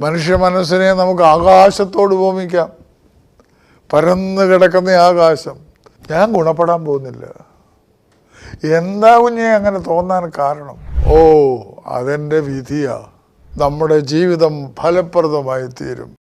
മനുഷ്യ മനസ്സിനെ നമുക്ക് ആകാശത്തോട് ഉപമിക്കാം. പരന്ന് കിടക്കുന്ന ആകാശം. ഞാൻ ഗുണപ്പെടാൻ പോകുന്നില്ല. എന്താ കുഞ്ഞെ അങ്ങനെ തോന്നാൻ കാരണം? ഓ അതെന്റെ വിധിയാ. നമ്മുടെ ജീവിതം ഫലപ്രദമായി തീരും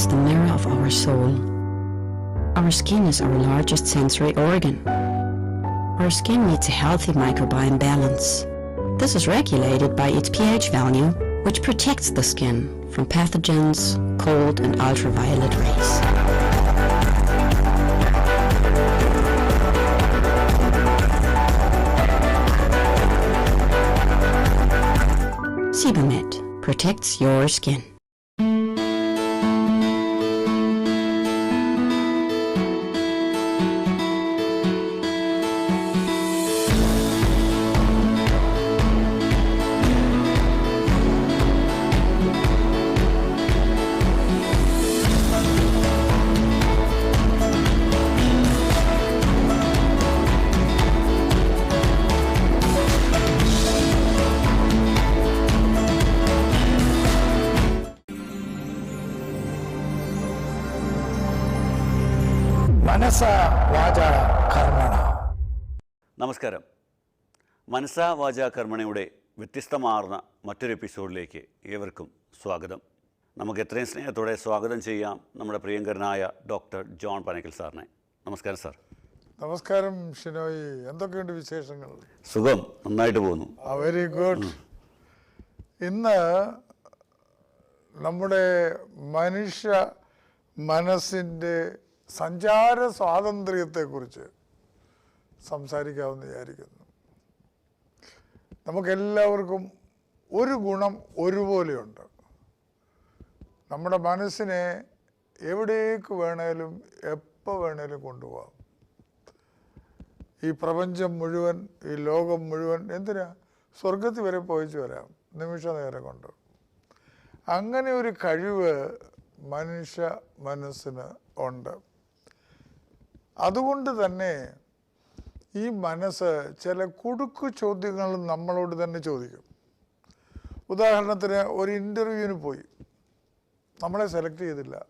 is the mirror of our soul. Our skin is our largest sensory organ. Our skin needs a healthy microbiome balance. This is regulated by its pH value, which protects the skin from pathogens, cold, and ultraviolet rays. Sebamed protects your skin. മനസ്സ വാച കർമ്മണ. നമസ്കാരം. മനസ്സാ വാച കർമ്മണയുടെ വ്യത്യസ്തമാർന്ന മറ്റൊരു എപ്പിസോഡിലേക്ക് ഏവർക്കും സ്വാഗതം. നമുക്ക് എത്രയും സ്നേഹത്തോടെ സ്വാഗതം ചെയ്യാം നമ്മുടെ പ്രിയങ്കരനായ ഡോക്ടർ ജോൺ പനക്കൽ സാറിനെ. നമസ്കാരം സാർ. നമസ്കാരം ഷിനോയി. എന്തൊക്കെയുണ്ട് വിശേഷങ്ങൾ? സുഖം. നന്നായിട്ട് പോകുന്നു. Very good. ഇന്ന് നമ്മുടെ മനുഷ്യ മനസ്സിന്റെ സഞ്ചാര സ്വാതന്ത്ര്യത്തെക്കുറിച്ച് സംസാരിക്കാമെന്ന് വിചാരിക്കുന്നു. നമുക്കെല്ലാവർക്കും ഒരു ഗുണം ഒരുപോലെയുണ്ട്. നമ്മുടെ മനസ്സിനെ എവിടേക്ക് വേണേലും എപ്പോൾ വേണേലും കൊണ്ടുപോകാം. ഈ പ്രപഞ്ചം മുഴുവൻ ഈ ലോകം മുഴുവൻ എന്തിനാ? സ്വർഗത്തിൽ വരെ പോയിച്ചു വരാം നിമിഷ നേരം കൊണ്ട്. അങ്ങനെ ഒരു കഴിവ് മനുഷ്യ മനസ്സിന് ഉണ്ട്. അതുകൊണ്ട് തന്നെ ഈ മനസ്സ് ചില കുടുക്കു ചോദ്യങ്ങൾ നമ്മളോട് തന്നെ ചോദിക്കും. ഉദാഹരണത്തിന് ഒരു ഇന്റർവ്യൂവിന് പോയി. നമ്മളെ സെലക്ട് ചെയ്തില്ല.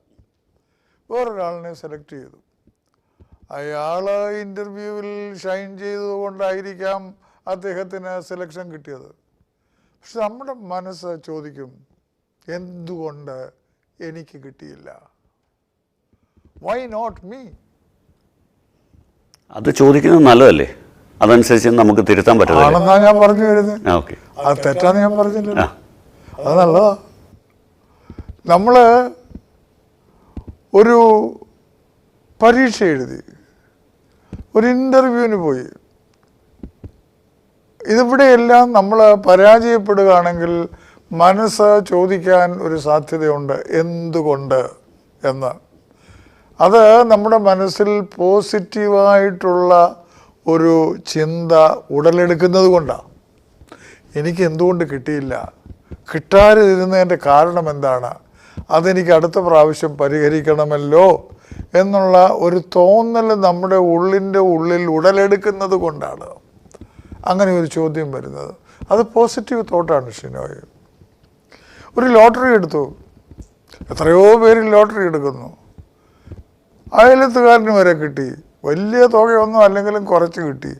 വേറൊരാളിനെ സെലക്ട് ചെയ്തു. അയാൾ ഇന്റർവ്യൂവിൽ ഷൈൻ ചെയ്തതുകൊണ്ടായിരിക്കാം അദ്ദേഹത്തിന് സെലക്ഷൻ കിട്ടിയത്. പക്ഷെ നമ്മുടെ മനസ്സ് ചോദിക്കും എന്തുകൊണ്ട് എനിക്ക് കിട്ടിയില്ല? വൈ നോട്ട് മീ അത് ചോദിക്കുന്നത് നല്ലതല്ലേ? അതനുസരിച്ച് നമുക്ക് തിരുത്താൻ പറ്റത്തില്ല? ആണെന്നാ ഞാൻ പറഞ്ഞു വരുന്നത് ആ ഓക്കെ. അത് തെറ്റാന്ന് ഞാൻ പറഞ്ഞില്ല ആ. അത് നല്ലതാ. നമ്മൾ ഒരു പരീക്ഷ എഴുതി ഒരു ഇന്റർവ്യൂവിന് പോയി. ഇതിവിടെയെല്ലാം നമ്മൾ പരാജയപ്പെടുകയാണെങ്കിൽ മനസ്സ് ചോദിക്കാൻ ഒരു സാധ്യതയുണ്ട്. എന്തുകൊണ്ട് എന്ന്. അത് നമ്മുടെ മനസ്സിൽ പോസിറ്റീവായിട്ടുള്ള ഒരു ചിന്ത ഉടലെടുക്കുന്നത് കൊണ്ടാണ്. എനിക്ക് എന്തുകൊണ്ട് കിട്ടിയില്ല? കിട്ടാതിരുന്നതിന്റെ കാരണം എന്താണ്? അതെനിക്ക് അടുത്ത പ്രാവശ്യം പരിഹരിക്കണമല്ലോ എന്നുള്ള ഒരു തോന്നൽ നമ്മുടെ ഉള്ളിന്റെ ഉള്ളിൽ ഉടലെടുക്കുന്നത് കൊണ്ടാണ്. അങ്ങനെ ഒരു ചോദ്യം വരുന്നത്. അത് പോസിറ്റീവ് തോട്ടാണ് ഷിനോയ്. ഒരു ലോട്ടറി എടുത്തു. എത്രയോ പേര് ലോട്ടറി എടുക്കുന്നു. അയലത്തുകാരന് വരെ കിട്ടി. വലിയ തുകയൊന്നും അല്ലെങ്കിലും കുറച്ച് കിട്ടി.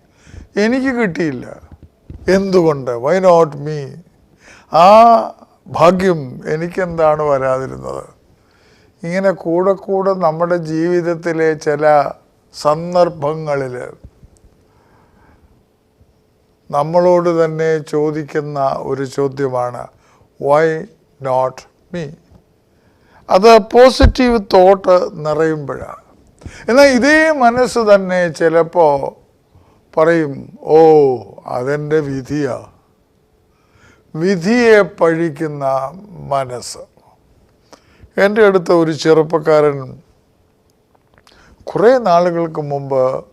എനിക്ക് കിട്ടിയില്ല. എന്തുകൊണ്ട്? വൈ നോട്ട് മീ ആ ഭാഗ്യം എനിക്കെന്താണ് വരാതിരുന്നത്? ഇങ്ങനെ കൂടെ കൂടെ നമ്മുടെ ജീവിതത്തിലെ ചില സന്ദർഭങ്ങളിൽ നമ്മളോട് തന്നെ ചോദിക്കുന്ന ഒരു ചോദ്യമാണ് വൈ നോട്ട് മീ അത് പോസിറ്റീവ് തോട്ട് നിറയുമ്പോഴാണ്. എന്നാൽ ഇതേ മനസ്സ് തന്നെ ചിലപ്പോൾ പറയും ഓ അതെന്റെ വിധിയാ. വിധിയെ പഴിക്കുന്ന മനസ്സ്. എന്റെ അടുത്ത് ഒരു ചെറുപ്പക്കാരൻ കുറേ നാളുകൾക്ക് മുമ്പ്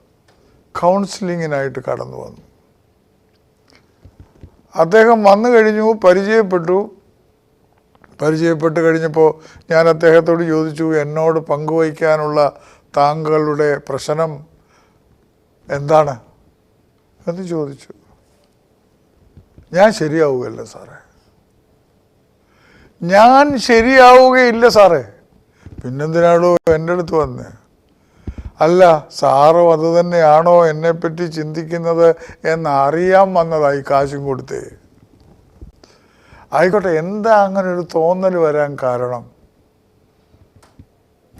കൗൺസിലിങ്ങിനായിട്ട് കടന്നു വന്നു. അദ്ദേഹം വന്നു കഴിഞ്ഞു പരിചയപ്പെട്ടു. പരിചയപ്പെട്ട് കഴിഞ്ഞപ്പോൾ ഞാൻ അദ്ദേഹത്തോട് ചോദിച്ചു എന്നോട് പങ്കുവയ്ക്കാനുള്ള താങ്കളുടെ പ്രശ്നം എന്താണ് എന്ന് ചോദിച്ചു. ഞാൻ ശരിയാവുകയല്ല സാറേ. ഞാൻ ശരിയാവുകയില്ല സാറേ. പിന്നെന്തിനാണോ എന്റെ അടുത്ത് വന്ന്? അല്ല സാറും അത് തന്നെയാണോ എന്നെപ്പറ്റി ചിന്തിക്കുന്നത് എന്നറിയാൻ വന്നതായി കാശും കൊടുത്തേ. ആയിക്കോട്ടെ എന്താ അങ്ങനെ ഒരു തോന്നൽ വരാൻ കാരണം?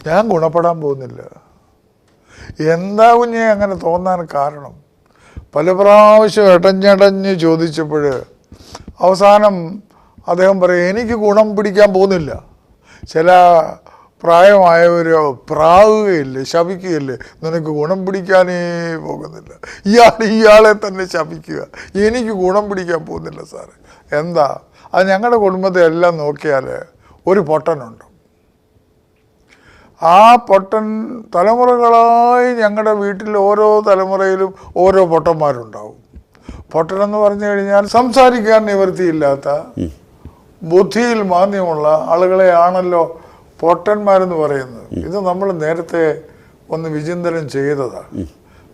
ഞാൻ ഗുണപ്പെടാൻ പോകുന്നില്ല. എന്താ കുഞ്ഞെ അങ്ങനെ തോന്നാൻ കാരണം? പല പ്രാവശ്യം എടഞ്ഞടഞ്ഞ് ചോദിച്ചപ്പോൾ അവസാനം അദ്ദേഹം പറയും എനിക്ക് ഗുണം പിടിക്കാൻ പോകുന്നില്ല. ചില പ്രായമായവർ പ്രാവുകയില്ലേ ശപിക്കുകയില്ലേ. നിനക്ക് ഗുണം പിടിക്കാനേ പോകുന്നില്ല. ഇയാൾ ഇയാളെ തന്നെ ശപിക്കുക. എനിക്ക് ഗുണം പിടിക്കാൻ പോകുന്നില്ല സാറ്. എന്താ? അത് ഞങ്ങളുടെ കുടുംബത്തെ എല്ലാം നോക്കിയാൽ ഒരു പൊട്ടനുണ്ട്? ആ പൊട്ടൻ തലമുറകളായി ഞങ്ങളുടെ വീട്ടിൽ ഓരോ തലമുറയിലും ഓരോ പൊട്ടന്മാരുണ്ടാവും. പൊട്ടൻ എന്ന് പറഞ്ഞു കഴിഞ്ഞാൽ സംസാരിക്കാൻ നിവൃത്തിയില്ലാത്ത ബുദ്ധിയിൽ മാന്യമുള്ള ആളുകളെയാണല്ലോ പൊട്ടന്മാരെന്ന് പറയുന്നത്. ഇത് നമ്മൾ നേരത്തെ ഒന്ന് വിചിന്തനം ചെയ്തതാണ്.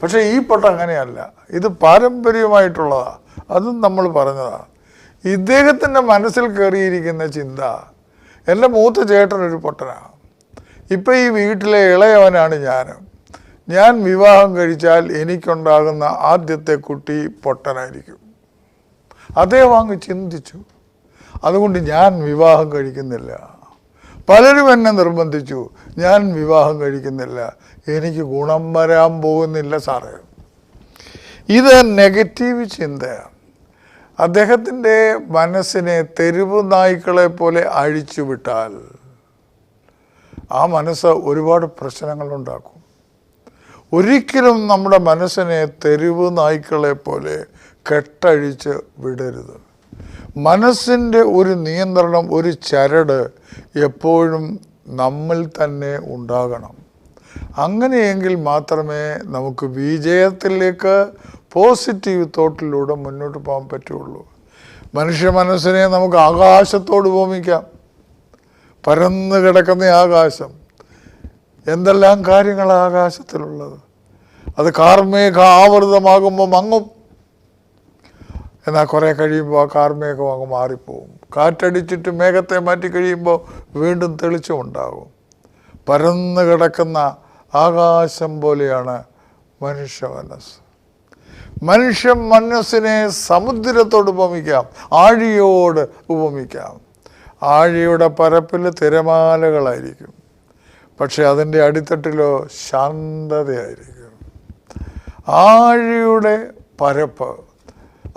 പക്ഷേ ഈ പൊട്ട അങ്ങനെയല്ല. ഇത് പാരമ്പര്യമായിട്ടുള്ളതാണ് അതും നമ്മൾ പറഞ്ഞതാണ്. ഇദ്ദേഹത്തിന്റെ മനസ്സിൽ കയറിയിരിക്കുന്ന ചിന്ത എന്റെ മൂത്ത ചേട്ടനൊരു പൊട്ടനാണ്. ഇപ്പം ഈ വീട്ടിലെ ഇളയവനാണ് ഞാൻ ഞാൻ വിവാഹം കഴിച്ചാൽ എനിക്കുണ്ടാകുന്ന ആദ്യത്തെ കുട്ടി പൊട്ടനായിരിക്കും. അദ്ദേഹം അങ്ങ് ചിന്തിച്ചു. അതുകൊണ്ട് ഞാൻ വിവാഹം കഴിക്കുന്നില്ല. പലരും എന്നെ നിർബന്ധിച്ചു. ഞാൻ വിവാഹം കഴിക്കുന്നില്ല. എനിക്ക് ഗുണം വരാൻ പോകുന്നില്ല സാറേ. ഇത് നെഗറ്റീവ് ചിന്തയാണ്. അദ്ദേഹത്തിന്റെ മനസ്സിനെ തെരുവ് നായ്ക്കളെ പോലെ അഴിച്ചുവിട്ടാൽ ആ മനസ്സ് ഒരുപാട് പ്രശ്നങ്ങളുണ്ടാക്കും. ഒരിക്കലും നമ്മുടെ മനസ്സിനെ തെരുവ് നായ്ക്കളെ പോലെ കെട്ടഴിച്ച് വിടരുത്. മനസ്സിന്റെ ഒരു നിയന്ത്രണം ഒരു ചരട് എപ്പോഴും നമ്മൾ തന്നെ ഉണ്ടാകണം. അങ്ങനെയെങ്കിൽ മാത്രമേ നമുക്ക് വിജയത്തിലേക്ക് പോസിറ്റീവ് തോട്ടിലൂടെ മുന്നോട്ട് പോകാൻ പറ്റുള്ളൂ. മനുഷ്യ മനസ്സിനെ നമുക്ക് ആകാശത്തോട് ഉപമിക്കാം. പരന്നു കിടക്കുന്ന ആകാശം. എന്തെല്ലാം കാര്യങ്ങൾ ആകാശത്തിലുള്ളത്? അത് കാർമേഘ ആവൃതമാകുമ്പോൾ മങ്ങും. എന്നാൽ കുറേ കഴിയുമ്പോൾ ആ കാർമേഘം അങ്ങ് മാറിപ്പോവും. കാറ്റടിച്ചിട്ട് മേഘത്തെ മാറ്റി കഴിയുമ്പോൾ വീണ്ടും തെളിച്ചമുണ്ടാകും പരന്നു കിടക്കുന്ന ആകാശം പോലെയാണ് മനുഷ്യ മനസ്സ്. മനുഷ്യ മനസ്സിനെ സമുദ്രത്തോട് ഉപമിക്കാം ആഴിയോട് ഉപമിക്കാം. ആഴിയുടെ പരപ്പിൽ തിരമാലകളായിരിക്കും. പക്ഷെ അതിന്റെ അടിത്തട്ടിലോ ശാന്തതയായിരിക്കും. ആഴിയുടെ പരപ്പ്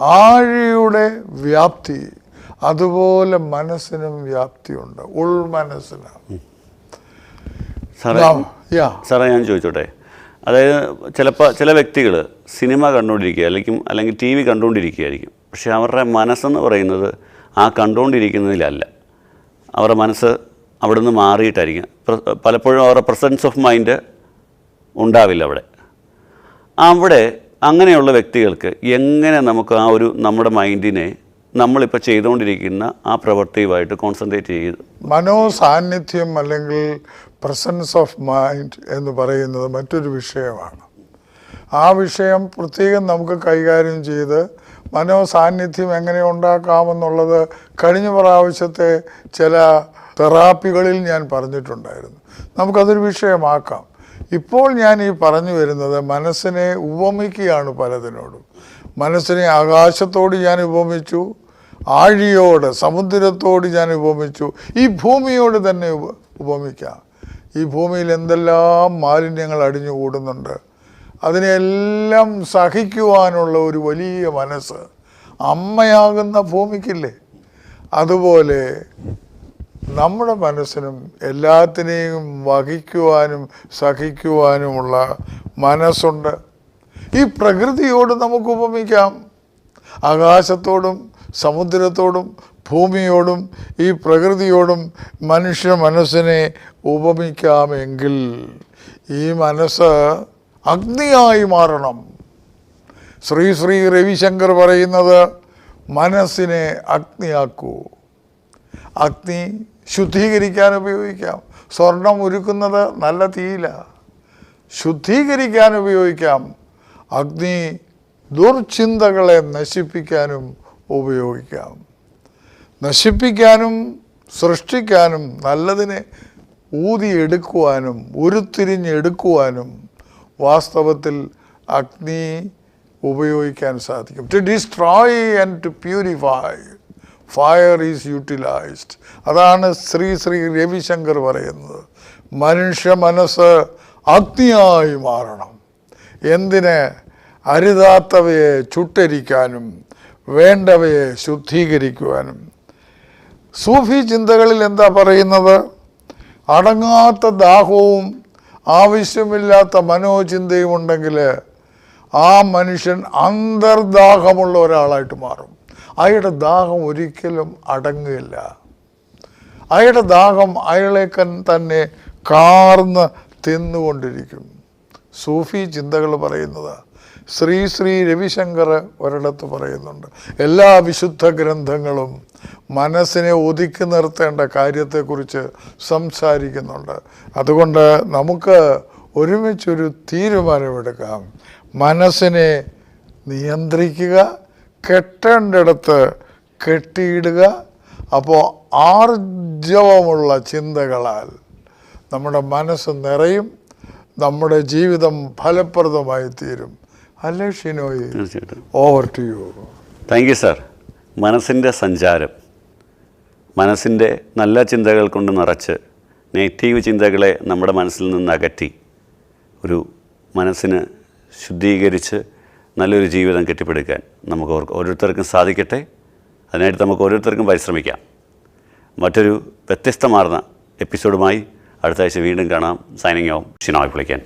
ആഴിയുടെ വ്യാപ്തി അതുപോലെ മനസ്സിനും വ്യാപ്തിയുണ്ട്. ഉൾമനസ്സിന്. സാറേ സാറേ ഞാൻ ചോദിച്ചോട്ടെ. അതായത് ചിലപ്പോൾ ചില വ്യക്തികൾ സിനിമ കണ്ടുകൊണ്ടിരിക്കുക അല്ലെങ്കിൽ അല്ലെങ്കിൽ ടി വി കണ്ടുകൊണ്ടിരിക്കുകയായിരിക്കും. പക്ഷേ അവരുടെ മനസ്സെന്ന് പറയുന്നത് ആ കണ്ടുകൊണ്ടിരിക്കുന്നതിലല്ല. അവരുടെ മനസ്സ് അവിടെ നിന്ന് മാറിയിട്ടായിരിക്കും പലപ്പോഴും അവരുടെ പ്രസൻസ് ഓഫ് മൈൻഡ് ഉണ്ടാവില്ല അവിടെ. അവിടെ അങ്ങനെയുള്ള വ്യക്തികൾക്ക് എങ്ങനെ നമുക്ക് ആ ഒരു നമ്മുടെ മൈൻഡിനെ നമ്മളിപ്പോൾ ചെയ്തുകൊണ്ടിരിക്കുന്ന ആ പ്രവൃത്തിയുമായിട്ട് കോൺസെൻട്രേറ്റ് ചെയ്ത് മനോസാന്നിധ്യം അല്ലെങ്കിൽ പ്രസൻസ് ഓഫ് മൈൻഡ് എന്ന് പറയുന്നത് മറ്റൊരു വിഷയമാണ്. ആ വിഷയം പ്രത്യേകം നമുക്ക് കൈകാര്യം ചെയ്ത് മനോസാന്നിധ്യം എങ്ങനെ ഉണ്ടാക്കാമെന്നുള്ളത് കഴിഞ്ഞ പ്രാവശ്യത്തെ ചില തെറാപ്പികളിൽ ഞാൻ പറഞ്ഞിട്ടുണ്ടായിരുന്നു. നമുക്കതൊരു വിഷയമാക്കാം. ഇപ്പോൾ ഞാൻ ഈ പറഞ്ഞു വരുന്നത് മനസ്സിനെ ഉപമിക്കുകയാണ് പലതിനോടും. മനസ്സിനെ ആകാശത്തോട് ഞാൻ ഉപമിച്ചു ആഴിയോട് സമുദ്രത്തോട് ഞാൻ ഉപമിച്ചു ഈ ഭൂമിയോട് തന്നെ ഉപ ഉപമിക്കാം. ഈ ഭൂമിയിൽ എന്തെല്ലാം മാലിന്യങ്ങൾ അടിഞ്ഞുകൂടുന്നുണ്ട് അതിനെല്ലാം സഹിക്കുവാനുള്ള ഒരു വലിയ മനസ്സ് അമ്മയാകുന്ന ഭൂമിക്കില്ലേ? അതുപോലെ നമ്മുടെ മനസ്സിനും എല്ലാത്തിനെയും വഹിക്കുവാനും സഹിക്കുവാനുമുള്ള മനസ്സുണ്ട്. ഈ പ്രകൃതിയോട് നമുക്ക് ഉപമിക്കാം. ആകാശത്തോടും സമുദ്രത്തോടും ഭൂമിയോടും ഈ പ്രകൃതിയോടും മനുഷ്യ മനസ്സിനെ ഉപമിക്കാമെങ്കിൽ ഈ മനസ്സ് അഗ്നിയായി മാറണം. ശ്രീ ശ്രീ രവിശങ്കർ പറയുന്നത് മനസ്സിനെ അഗ്നിയാക്കൂ. അഗ്നി ശുദ്ധീകരിക്കാൻ ഉപയോഗിക്കാം. സ്വർണം ഉരുക്കുന്നത് നല്ല തീയില. ശുദ്ധീകരിക്കാൻ ഉപയോഗിക്കാം. അഗ്നി ദുർചിന്തകളെ നശിപ്പിക്കാനും ഉപയോഗിക്കാം. നശിപ്പിക്കാനും സൃഷ്ടിക്കാനും നല്ലതിനെ ഊതിയെടുക്കുവാനും ഉരുത്തിരിഞ്ഞെടുക്കുവാനും വാസ്തവത്തിൽ അഗ്നി ഉപയോഗിക്കാൻ സാധിക്കും. To destroy and to purify fire is utilised അതാണ് ശ്രീ ശ്രീ രവിശങ്കർ പറയുന്നത്. മനുഷ്യ മനസ്സ് അഗ്നിയായി മാറണം. എന്തിന്? അരുതാത്തവയെ ചുട്ടരിക്കാനും വേണ്ടവയെ ശുദ്ധീകരിക്കുവാനും. സൂഫി ചിന്തകളിൽ എന്താ പറയുന്നത്? അടങ്ങാത്ത ദാഹവും ആവശ്യമില്ലാത്ത മനോചിന്തയും ഉണ്ടെങ്കിൽ ആ മനുഷ്യൻ അന്തർദാഹമുള്ള ഒരാളായിട്ട് മാറും. അയാളുടെ ദാഹം ഒരിക്കലും അടങ്ങുകയില്ല. അയാളുടെ ദാഹം അയാളെ തന്നെ കാർന്ന് തിന്നുകൊണ്ടിരിക്കും. സൂഫി ചിന്തകൾ പറയുന്നത് ശ്രീ ശ്രീ രവിശങ്കർ ഒരിടത്ത് പറയുന്നുണ്ട് എല്ലാ വിശുദ്ധ ഗ്രന്ഥങ്ങളും മനസ്സിനെ ഒതുക്കി നിർത്തേണ്ട കാര്യത്തെക്കുറിച്ച് സംസാരിക്കുന്നുണ്ട്. അതുകൊണ്ട് നമുക്ക് ഒരുമിച്ചൊരു തീരുമാനമെടുക്കാം. മനസ്സിനെ നിയന്ത്രിക്കുക കെട്ടേണ്ടിടത്ത് കെട്ടിയിടുക. അപ്പോൾ ആർജവമുള്ള ചിന്തകളാൽ നമ്മുടെ മനസ്സ് നിറയും നമ്മുടെ ജീവിതം ഫലപ്രദമായി തീരും അല്ലേ ഷിനോയ്? തീർച്ചയായിട്ടും. Over to you thank you sir മനസ്സിന്റെ സഞ്ചാരം. മനസ്സിന്റെ നല്ല ചിന്തകൾ കൊണ്ട് നിറച്ച് നെഗറ്റീവ് ചിന്തകളെ നമ്മുടെ മനസ്സിൽ നിന്ന് അകറ്റി ഒരു മനസ്സിന് ശുദ്ധീകരിച്ച് നല്ലൊരു ജീവിതം കെട്ടിപ്പടുക്കാൻ നമുക്ക് ഓരോരുത്തർക്കും സാധിക്കട്ടെ. അതിനായിട്ട് നമുക്ക് ഓരോരുത്തർക്കും പരിശ്രമിക്കാം. മറ്റൊരു വ്യത്യസ്തമാർന്ന എപ്പിസോഡുമായി അടുത്ത ആഴ്ച വീണ്ടും കാണാം. സൈനിങ് ഓം ഷിനോയ് വിളിക്കാൻ.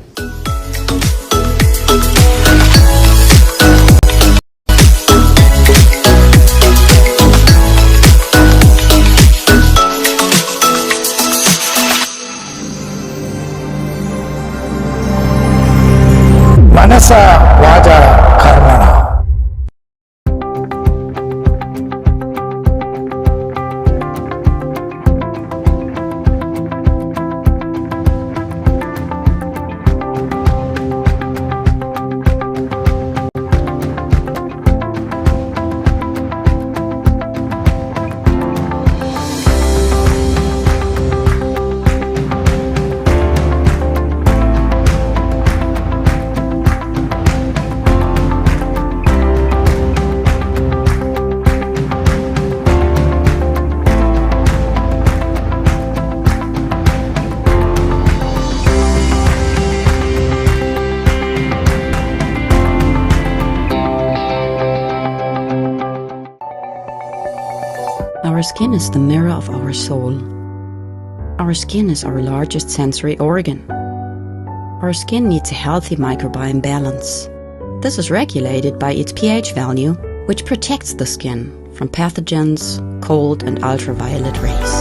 മനസ വാച കർമ്മണ Our skin is the mirror of our soul. Our skin is our largest sensory organ. Our skin needs a healthy microbiome balance. This is regulated by its pH value, which protects the skin from pathogens, cold, and ultraviolet rays.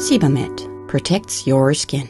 Sebamed protects your skin.